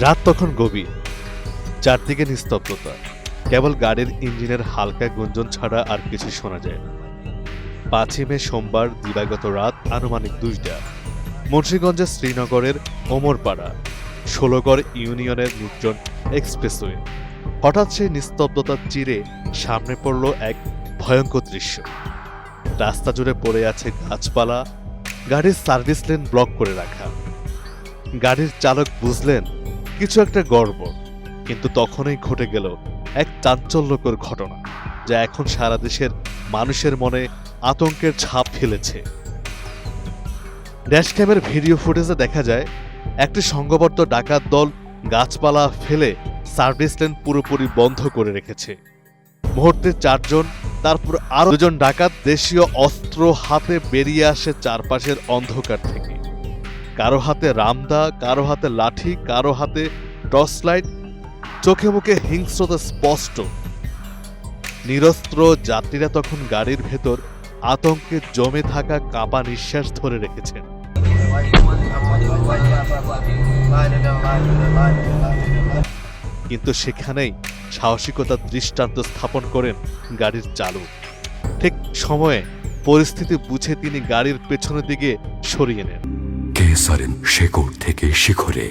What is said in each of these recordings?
রাত তখন গভীর। চারদিকে নিস্তব্ধতা। কেবল গাড়ির ইঞ্জিনের হালকা গুঞ্জন ছাড়া আর কিছু শোনা যায় না। পাঁচই মে সোমবার দিবাগত রাত আনুমানিক দুইটা। মুন্সীগঞ্জের শ্রীনগরের ওমরপাড়া, ষোলগড় ইউনিয়নের নির্জন এক্সপ্রেসওয়ে। হঠাৎ সেই নিস্তব্ধতার চিরে সামনে পড়ল এক ভয়ঙ্কর দৃশ্য। রাস্তা জুড়ে পড়ে আছে গাছপালা, গাড়ির সার্ভিস লেন ব্লক করে রাখা। গাড়ির চালক বুঝলেন, কিছু একটা গড়বড় কিন্তু তখনই ঘটে গেল এক চাঞ্চল্যকর ঘটনা, যা এখন সারা দেশের মানুষের মনে আতঙ্কের ছাপ ফেলেছে। ড্যাশক্যামের ভিডিও ফুটেজে দেখা যায়, একটি সংঘবদ্ধ ডাকাত দল গাছপালা ফেলে সার্ভিস লেন পুরোপুরি বন্ধ করে রেখেছে। মুহূর্তে চারজন, তারপর আরও দুজন ডাকাত দেশীয় অস্ত্র হাতে বেরিয়ে আসে চারপাশের অন্ধকার থেকে। কারও হাতে রামদা, কারও হাতে লাঠি, কারও হাতে টর্চ লাইট চোখে মুখে হিংস্রতা স্পষ্ট। নিরস্ত্র যাত্রীরা তখন গাড়ির ভেতর আতঙ্কে জমে থাকা কাঁপা নিঃশ্বাস ধরে রেখেছেন কিন্তু সেখানেই সাহসিকতার দৃষ্টান্ত স্থাপন করেন গাড়ির চালক ঠিক সময়ে পরিস্থিতি বুঝে তিনি গাড়ির পেছনের দিকে সরিয়ে নেন। কেসারেন শেকড় থেকে শিখরে।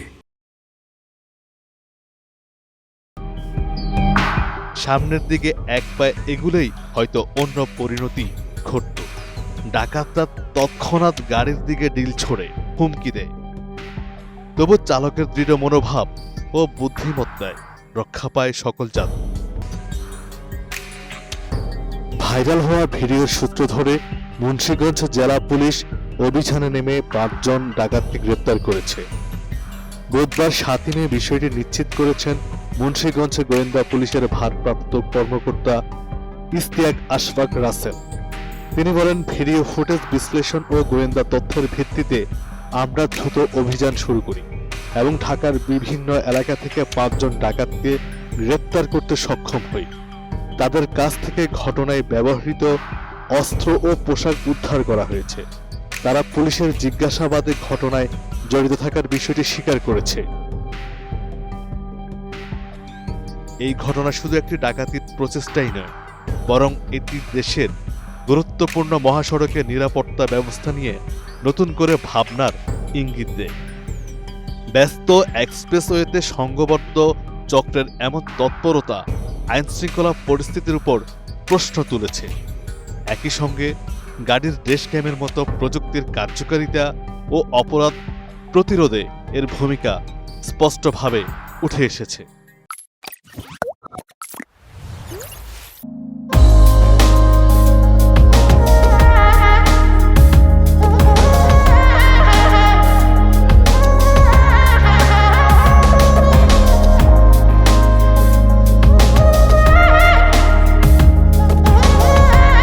সামনের দিকে এক পায়ে এগুলেই হয়তো অন্য পরিণতি ঘটত। ডাকাতরা তৎক্ষণাৎ গাড়ির দিকে ডিল ছড়ে হুমকি দেয়। তবু চালকের দৃঢ় মনোভাব ও বুদ্ধিমত্তায় রক্ষা পায় সকল যাত্রী ভাইরাল হওয়া ভিডিওর সূত্র ধরে মুন্সিগঞ্জ জেলা পুলিশ অভিযানে নেমে পাঁচজন ডাকাতকে গ্রেপ্তার করেছে। বুধবার সাতই মে বিষয়টি নিশ্চিত করেছেন মুন্সিগঞ্জ গোয়েন্দা পুলিশের ভারপ্রাপ্ত কর্মকর্তা ইস্তিয়াক আশফাক রাসেল। তিনি বলেন, ভিডিও ফুটেজ বিশ্লেষণ ও গোয়েন্দা তথ্যের ভিত্তিতে আমরা দ্রুত অভিযান শুরু করি এবং ঢাকার বিভিন্ন এলাকা থেকে পাঁচজন ডাকাতকে গ্রেপ্তার করতে সক্ষম হই। তাদের কাছ থেকে ঘটনায় ব্যবহৃত অস্ত্র ও পোশাক উদ্ধার করা হয়েছে। তারা পুলিশের জিজ্ঞাসাবাদে ঘটনায় জড়িত থাকার বিষয়টি স্বীকার করেছে। এই ঘটনা শুধু একটি ডাকাতির প্রচেষ্টাই নয়, বরং এটি দেশের গুরুত্বপূর্ণ মহাসড়কের নিরাপত্তা ব্যবস্থা নিয়ে নতুন করে ভাবনার ইঙ্গিত দেয়। ব্যস্ত এক্সপ্রেসওয়েতে সংঘবদ্ধ চক্রের এমন তৎপরতা আইনশৃঙ্খলা পরিস্থিতির উপর প্রশ্ন তুলেছে। একই সঙ্গে গাড়ির ড্রেস ক্যামের মতো প্রযুক্তির কার্যকারিতা ও অপরাধ প্রতিরোধে এর ভূমিকা স্পষ্টভাবে উঠে এসেছে।